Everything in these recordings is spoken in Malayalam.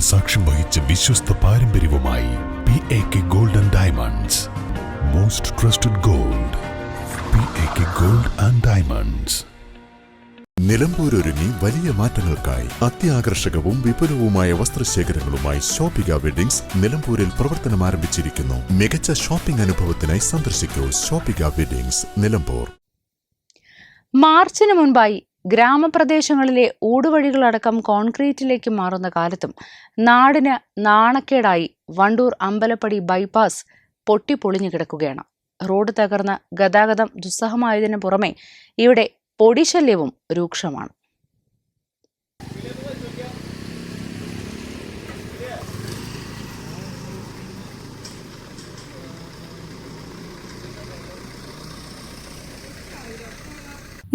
സാക്ഷ്യം വഹിച്ച വിശ്വസ്ത പാരമ്പര്യവുമായി P A K Gold and Diamonds most trusted gold P A K Gold and Diamonds Nilambur ഒരുങ്ങി വലിയ മാറ്റങ്ങൾക്കായി അത്യാകർഷകവും വിപുലവുമായ വസ്ത്രശേഖരങ്ങളുമായി ഷോപ്പിക വെഡിങ്സ് നിലമ്പൂരിൽ പ്രവർത്തനം ആരംഭിച്ചിരിക്കുന്നു. മികച്ച ഷോപ്പിംഗ് അനുഭവത്തിനായി സന്ദർശിക്കൂ ഷോപ്പിക വെഡിങ്സ് നിലമ്പൂർ. മാർച്ചിന് മുൻപായി ഗ്രാമപ്രദേശങ്ങളിലെ ഊടുവഴികളടക്കം കോൺക്രീറ്റിലേക്ക് മാറുന്ന കാലത്തും നാടിന് നാണക്കേടായി വണ്ടൂർ അമ്പലപ്പടി ബൈപ്പാസ് പൊട്ടിപ്പൊളിഞ്ഞു കിടക്കുകയാണ് റോഡ് തകർന്ന് ഗതാഗതം ദുസ്സഹമായതിനു പുറമെ ഇവിടെ പൊടിശല്യവും രൂക്ഷമാണ്.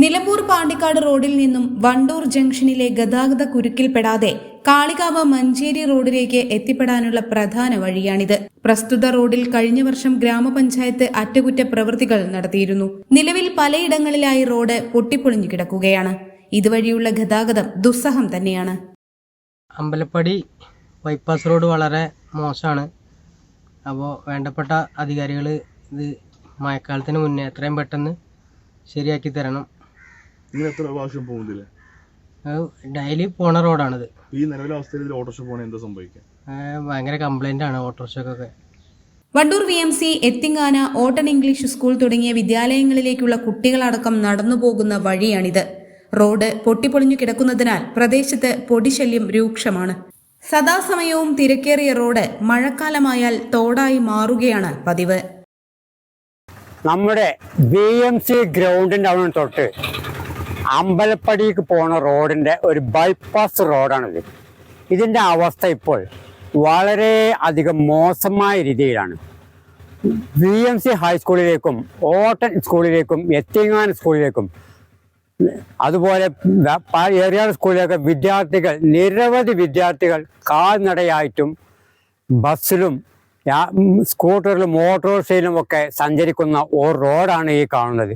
നിലമ്പൂർ പാണ്ടിക്കാട് റോഡിൽ നിന്നും വണ്ടൂർ ജംഗ്ഷനിലെ ഗതാഗത കുരുക്കിൽപ്പെടാതെ കാളികാവ് മഞ്ചേരി റോഡിലേക്ക് എത്തിപ്പെടാനുള്ള പ്രധാന വഴിയാണിത്. പ്രസ്തുത റോഡിൽ കഴിഞ്ഞ വർഷം ഗ്രാമപഞ്ചായത്ത് അറ്റകുറ്റ പ്രവൃത്തികൾ നടത്തിയിരുന്നു. നിലവിൽ പലയിടങ്ങളിലായി റോഡ് പൊട്ടിപ്പൊളിഞ്ഞു കിടക്കുകയാണ്. ഇതുവഴിയുള്ള ഗതാഗതം ദുസ്സഹം തന്നെയാണ്. അമ്പലപ്പടി ബൈപ്പാസ് റോഡ് വളരെ മോശമാണ്. അപ്പോൾ വേണ്ടപ്പെട്ട അധികാരികൾ ഇത് മഴക്കാലത്തിന് മുന്നേ എത്രയും പെട്ടെന്ന് ശരിയാക്കി തരണം. നിങ്ങൾ എത്ര പ്രാവശ്യം പോകുന്നില്ലേ? ഡെയിലി പോണ റോഡാണിത് ഈ നിലവിലെ അവസ്ഥയിൽ ഇതിൽ ഓട്ടോറിക്ഷ പോണ എന്താ സംഭവിക്കുക? ഭയങ്കര കംപ്ലൈന്റ് ആണ് ഓട്ടോറിക്ഷക്കൊക്കെ. വണ്ടൂർ വി എം സി എത്തിങ്ങാന ഓട്ടൺ ഇംഗ്ലീഷ് സ്കൂൾ തുടങ്ങിയ വിദ്യാലയങ്ങളിലേക്കുള്ള കുട്ടികളടക്കം നടന്നു പോകുന്ന വഴിയാണിത്. റോഡ് പൊട്ടിപ്പൊളിഞ്ഞു കിടക്കുന്നതിനാൽ പ്രദേശത്ത് പൊടിശല്യം രൂക്ഷമാണ്. സദാസമയവും തിരക്കേറിയ റോഡ് മഴക്കാലമായാൽ തോടായി മാറുകയാണ് പതിവ്. നമ്മുടെ ബി എം സി ഗ്രൗണ്ടിന്റെ അവിടെ തൊട്ട്. അമ്പലപ്പടിക്ക് പോണ റോഡിന്റെ ഒരു ബൈപ്പാസ് റോഡാണിത്. ഇതിന്റെ അവസ്ഥ ഇപ്പോൾ വളരെ അധികം മോശമായ രീതിയിലാണ്. വി എം സി ഹൈസ്കൂളിലേക്കും ഓട്ടൻ സ്കൂളിലേക്കും എത്തിങ്ങാൻ സ്കൂളിലേക്കും അതുപോലെ ഏറിയാട് സ്കൂളിലൊക്കെ വിദ്യാർത്ഥികൾ നിരവധി വിദ്യാർത്ഥികൾ കാൽനടയായിട്ടും ബസ്സിലും സ്കൂട്ടറിലും ഓട്ടോറിക്ഷയിലും ഒക്കെ സഞ്ചരിക്കുന്ന ഒരു റോഡാണ് ഈ കാണുന്നത്.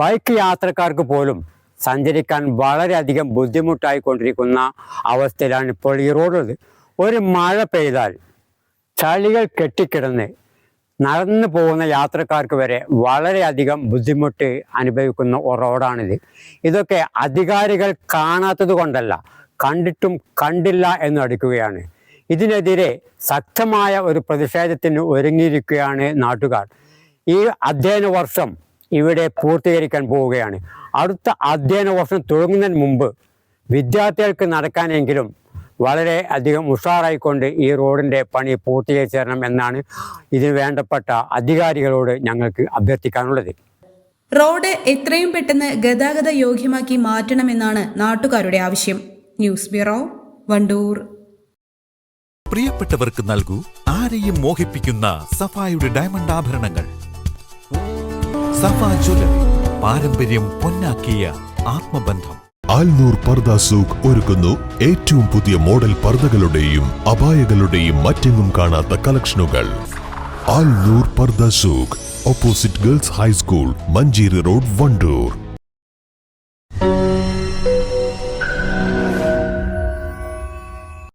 ബൈക്ക് യാത്രക്കാർക്ക് പോലും സഞ്ചരിക്കാൻ വളരെയധികം ബുദ്ധിമുട്ടായിക്കൊണ്ടിരിക്കുന്ന അവസ്ഥയിലാണ് ഇപ്പോൾ ഈ റോഡുള്ളത്. ഒരു മഴ പെയ്താൽ ചളികൾ കെട്ടിക്കിടന്ന് നടന്നു പോകുന്ന യാത്രക്കാർക്ക് വരെ വളരെയധികം ബുദ്ധിമുട്ട് അനുഭവിക്കുന്ന റോഡാണിത്. ഇതൊക്കെ അധികാരികൾ കാണാത്തത് കൊണ്ടല്ല കണ്ടിട്ടും കണ്ടില്ല എന്ന് അടിക്കുകയാണ് ഇതിനെതിരെ ശക്തമായ ഒരു പ്രതിഷേധത്തിന് ഒരുങ്ങിയിരിക്കുകയാണ് നാട്ടുകാർ. ഈ അധ്യയന വർഷം ഇവിടെ പൂർത്തീകരിക്കാൻ പോവുകയാണ്. അടുത്ത അധ്യയന വർഷം തുടങ്ങുന്നതിന് മുമ്പ് വിദ്യാർത്ഥികൾക്ക് നടക്കാനെങ്കിലും വളരെ അധികം ഉഷാറായിക്കൊണ്ട് ഈ റോഡിന്റെ പണി പൂർത്തീകരിച്ചു തരണം എന്നാണ് ഇതിന് വേണ്ടപ്പെട്ട അധികാരികളോട് ഞങ്ങൾക്ക് അഭ്യർത്ഥിക്കാനുള്ളത്. റോഡ് എത്രയും പെട്ടെന്ന് ഗതാഗത യോഗ്യമാക്കി മാറ്റണമെന്നാണ് നാട്ടുകാരുടെ ആവശ്യം. News bureau Wandoor. പ്രിയപ്പെട്ടവർക്ക് നൽകൂ ആരെയും മോഹിപ്പിക്കുന്ന സഫായുടെ ഡയമണ്ട് ആഭരണങ്ങൾ. സഫ ജ്വല്ലറി പാരമ്പര്യം പൊന്നാക്കിയ ആത്മബന്ധം. ആൽനൂർ പർദ സൂഖ് ഒരുക്കുന്നു ഏറ്റവും പുതിയ മോഡൽ പർദകളുടെയും അപായകളുടെയും മറ്റെങ്ങും കാണാത്ത കളക്ഷനുകൾ. Alnoor Purdah Souq opposite Girls High School Manjeri Road Wandoor.